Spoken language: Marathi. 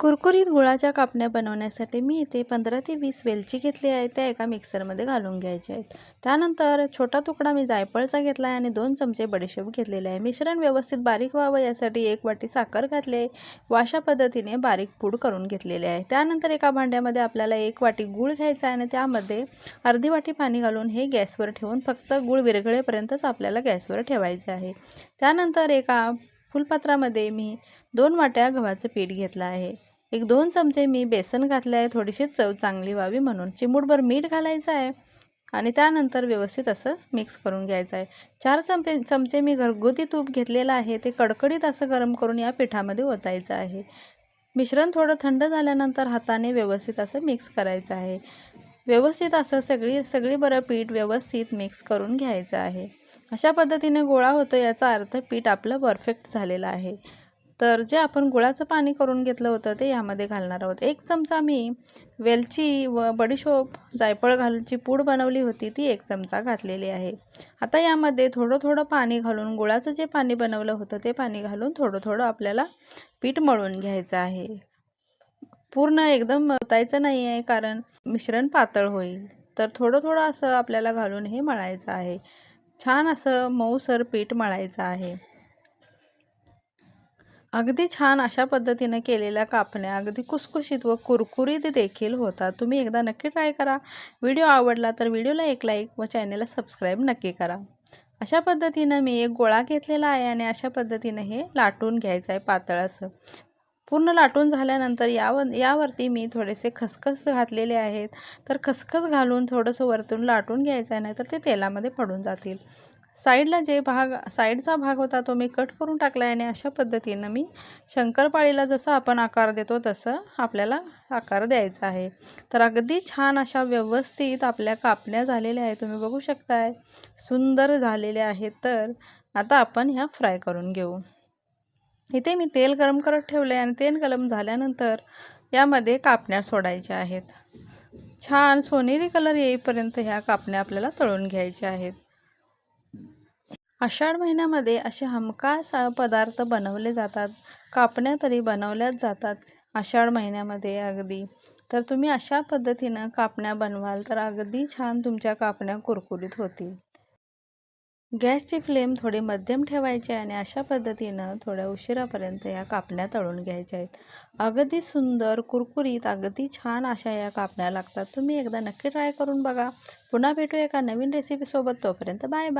कुरकुरीत गुळाच्या कापण्या बनवण्यासाठी मी इथे पंधरा ते वीस वेलची घेतली आहे त्या एका मिक्सरमध्ये घालून घ्यायच्या आहेत. त्यानंतर छोटा तुकडा मी जायफळचा घेतला आहे आणि दोन चमचे बडीशेप घेतलेले आहे. मिश्रण व्यवस्थित बारीक व्हावं यासाठी एक वाटी साखर घातली आहे. व अशा पद्धतीने बारीक पूड करून घेतलेले आहे. त्यानंतर एका भांड्यामध्ये आपल्याला एक वाटी गूळ घ्यायचा आहे आणि त्यामध्ये अर्धी वाटी पाणी घालून हे गॅसवर ठेवून फक्त गूळ विरघळेपर्यंतच आपल्याला गॅसवर ठेवायचे आहे. त्यानंतर एका फुलपात्रामध्ये मी दोन वाट्या गव्हाचं पीठ घेतलं आहे. एक दोन चमचे मी बेसन घातले आहे थोडीशी चव चांगली व्हावी म्हणून. चिमूटभर मीठ घालायचं आहे आणि त्यानंतर व्यवस्थित असं मिक्स करून घ्यायचं आहे. चार चमचे चमचे मी घरगुती तूप घेतलेलं आहे. ते कडकडीत असं गरम करून या पिठामध्ये ओतायचं आहे. मिश्रण थोडं थंड झाल्यानंतर हाताने व्यवस्थित असं मिक्स करायचं आहे. व्यवस्थित असं सगळी सगळी बरं पीठ व्यवस्थित मिक्स करून घ्यायचं आहे. अशा पद्धतीने गोळा होतो याचा अर्थ पीठ आपलं परफेक्ट झालेलं आहे. तर जे आपण गुळाचं पाणी करून घेतलं होतं ते यामध्ये घालणार आहोत. एक चमचा मी वेलची व बडीशोप जायफळ घालूनची पूड बनवली होती ती एक चमचा घातलेली आहे. आता यामध्ये थोडं थोडं पाणी घालून गुळाचं जे पाणी बनवलं होतं ते पाणी घालून थोडं थोडं आपल्याला पीठ मळून घ्यायचं आहे. पूर्ण एकदम मळतायचं नाही आहे कारण मिश्रण पातळ होईल. तर थोडं थोडं असं आपल्याला घालून हे मळायचं आहे. छान असं मऊसर पीठ मळायचं आहे. अगदी छान अशा पद्धतीनं केलेल्या कापण्या अगदी कुसकुशीत व कुरकुरीत देखील होतात. तुम्ही एकदा नक्की ट्राय करा. व्हिडिओ आवडला तर व्हिडिओला एक लाईक व चॅनलला सबस्क्राईब नक्की करा. अशा पद्धतीनं मी एक गोळा घेतलेला आहे आणि अशा पद्धतीनं हे लाटून घ्यायचं आहे पातळ असं पूर्ण लाटून झाल्यानंतर यावर यावरती मी थोडेसे खसखस घातलेले आहेत. तर खसखस घालून थोडंसं वरतून लाटून घ्यायचं आहे नाही तर ते तेलामध्ये पडून जातील. साईडला जे भाग साईडचा भाग होता तो मी कट करून टाकला आहे आणि अशा पद्धतीनं मी शंकरपाळीला जसं आपण आकार देतो तसं आपल्याला आकार द्यायचा आहे. तर अगदी छान अशा व्यवस्थित आपल्या कापण्या झालेल्या आहेत. तुम्ही बघू शकताय. सुंदर झालेल्या आहेत. तर आता आपण ह्या फ्राय करून घेऊ. इथे मी तेल गरम करत ठेवले आणि तेल गरम झाल्यानंतर यामध्ये कापण्या सोडायच्या आहेत. छान सोनेरी कलर येईपर्यंत ह्या कापण्या आपल्याला तळून घ्यायच्या आहेत. आषाढ महिन्यामध्ये असे हमखास पदार्थ बनवले जातात. कापण्या तरी बनवल्याच जातात आषाढ महिन्यामध्ये अगदी. तर तुम्ही अशा पद्धतीनं कापण्या बनवाल तर अगदी छान तुमच्या कापण्या कुरकुरीत होतील. गॅसची फ्लेम थोडी मध्यम ठेवायची आणि अशा पद्धतीनं थोड्या उशिरापर्यंत या कापण्या तळून घ्यायच्या आहेत. अगदी सुंदर कुरकुरीत अगदी छान अशा या कापण्या लागतात. तुम्ही एकदा नक्की ट्राय करून बघा. पुन्हा भेटू एका नवीन रेसिपीसोबत तोपर्यंत बाय बाय